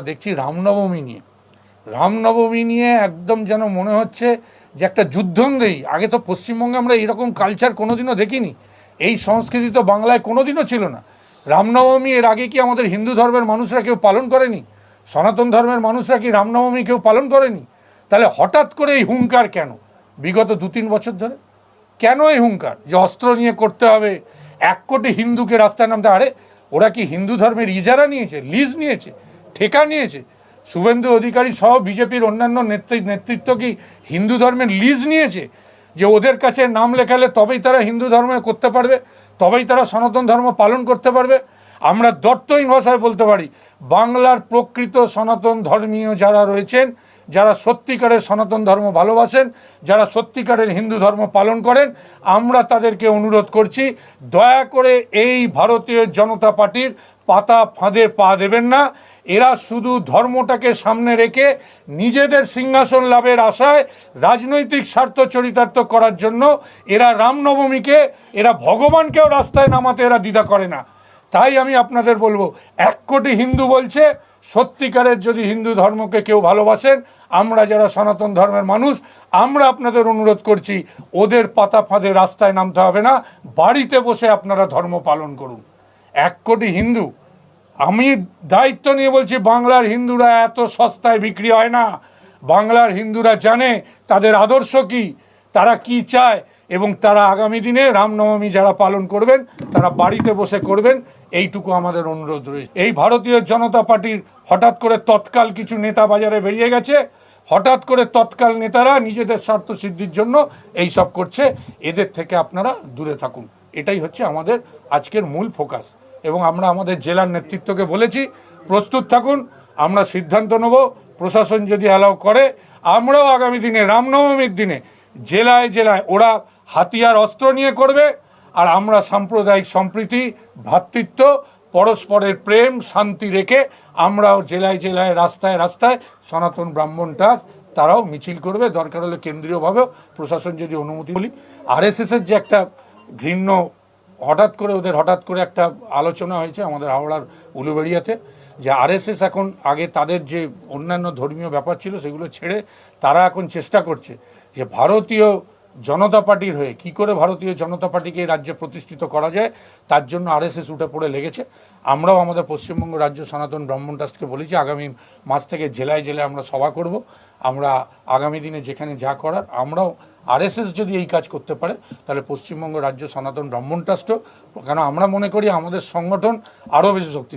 দেখছি রামনবমী নিয়ে। রামনবমী নিয়ে একদম যেন মনে হচ্ছে যে একটা যুদ্ধঙ্গেই। আগে তো পশ্চিমবঙ্গে আমরা এরকম কালচার কোনোদিনও দেখিনি। এই সংস্কৃতি তো বাংলায় কোনোদিনও ছিল না। রামনবমী এর আগে কি আমাদের হিন্দু ধর্মের মানুষরা কেউ পালন করেনি? সনাতন ধর্মের মানুষরা কি রামনবমী কেউ পালন করেনি? তাহলে হঠাৎ করে এই হুঙ্কার কেন? বিগত দু তিন বছর ধরে? কেন এই হুঙ্কার? যে অস্ত্র নিয়ে করতে হবে, এক কোটি হিন্দুকে রাস্তায় নামতে আরে, ওরা কি হিন্দু ধর্মের ইজারা নিয়েছে, লিজ নিয়েছে? ঠেকা নিয়েছে। শুভেন্দু অধিকারী সহ বিজেপির অন্যান্য নেতৃ- নেতৃত্ব কি হিন্দু ধর্মের লিজ নিয়েছে? যে ওদের কাছে নাম লেখালে তবেই তারা হিন্দু ধর্মে করতে পারবে, তবেই তারা সনাতন ধর্ম পালন করতে পারবে। আমরা দত্তহীন ভাষায় বলতে পারি, বাংলার প্রকৃত সনাতন ধর্মীয় যারা রয়েছেন যারা সত্যিকারের সনাতন ধর্ম ভালোবাসেন, যারা সত্যিকারের হিন্দু ধর্ম পালন করেন, আমরা তাদেরকে অনুরোধ করছি, দয়া করে এই ভারতীয় জনতা পার্টির পাতা ফাঁদে পা দেবেন না। এরা শুধু ধর্মটাকে সামনে রেখে নিজেদের সিংহাসন লাভের আশায় রাজনৈতিক স্বার্থ চরিতার্থ করার জন্য এরা রামনবমীকে, এরা ভগবানকেও রাস্তায় নামাতে এরা দ্বিধা করে না। তাই আমি আপনাদের বলব, এক কোটি হিন্দু বলছে, সত্যিকারের যদি হিন্দু ধর্মকে কেউ ভালোবাসেন, আমরা যারা সনাতন ধর্মের মানুষ, আমরা আপনাদের অনুরোধ করছি, ওদের পাতা ফাঁদে রাস্তায় নামতে হবে না, বাড়িতে বসে আপনারা ধর্ম পালন করুন। এক কোটি হিন্দু, আমি দায়িত্ব নিয়ে বলছি, বাংলার হিন্দুরা এত সস্তায় বিক্রি হয় না। বাংলার হিন্দুরা জানে তাদের আদর্শ কি, তারা কি চায় এবং তারা আগামী দিনে রামনবমী যারা পালন করবেন, তারা বাড়িতে বসে করবেন, এইটুকু আমাদের অনুরোধ রয়েছে এই ভারতীয় জনতা পার্টির হঠাৎ করে তৎকাল কিছু নেতা বাজারে বেরিয়ে গেছে। হঠাৎ করে তৎকাল নেতারা নিজেদের স্বার্থ সিদ্ধির জন্য এই সব করছে। এদের থেকে আপনারা দূরে থাকুন। এটাই হচ্ছে আমাদের আজকের মূল ফোকাস। এবং আমরা আমাদের জেলার নেতৃত্বকে বলেছি, প্রস্তুত থাকুন, আমরা সিদ্ধান্ত নেব, প্রশাসন যদি অ্যালাউ করে, আমরাও আগামী দিনে, রামনবমীর দিনে জেলায় জেলায় ওরা হাতিয়ার অস্ত্র নিয়ে করবে, আর আমরা সাম্প্রদায়িক সম্প্রীতি, ভ্রাতৃত্ব, পরস্পরের প্রেম, শান্তি রেখে আমরাও জেলায় জেলায়, রাস্তায় রাস্তায় সনাতন ব্রাহ্মণ তারাও মিছিল করবে। দরকার হলে কেন্দ্রীয়ভাবেও প্রশাসন যদি অনুমতি বলি। আরএসএসের যে একটা ঘৃণ্য, হঠাৎ করে ওদের হঠাৎ করে একটা আলোচনা হয়েছে আমাদের হাওড়ার উলুবেড়িয়াতে, যে আরএসএস এখন আগে তাদের যে অন্যান্য ধর্মীয় ব্যাপার ছিল সেগুলো ছেড়ে তারা এখন চেষ্টা করছে যে ভারতীয় জনতা পার্টির হয়ে কি করে ভারতীয় জনতা পার্টিকে এই রাজ্যে প্রতিষ্ঠিত করা যায়, তার জন্য আরএসএস উঠে পড়ে লেগেছে। আমরাও আমাদের পশ্চিমবঙ্গ রাজ্য সনাতন ব্রাহ্মণ ট্রাস্টকে বলেছি, আগামী মাস থেকে জেলায় জেলায় আমরা সভা করব। আমরা আগামী দিনে যেখানে যা করার, আমরাও আরএসএস যদি এই কাজ করতে পারে, তাহলে পশ্চিমবঙ্গ রাজ্য সনাতন ব্রাহ্মণ ট্রাস্টও, কেন আমরা মনে করি আমাদের সংগঠন আরও বেশি শক্তি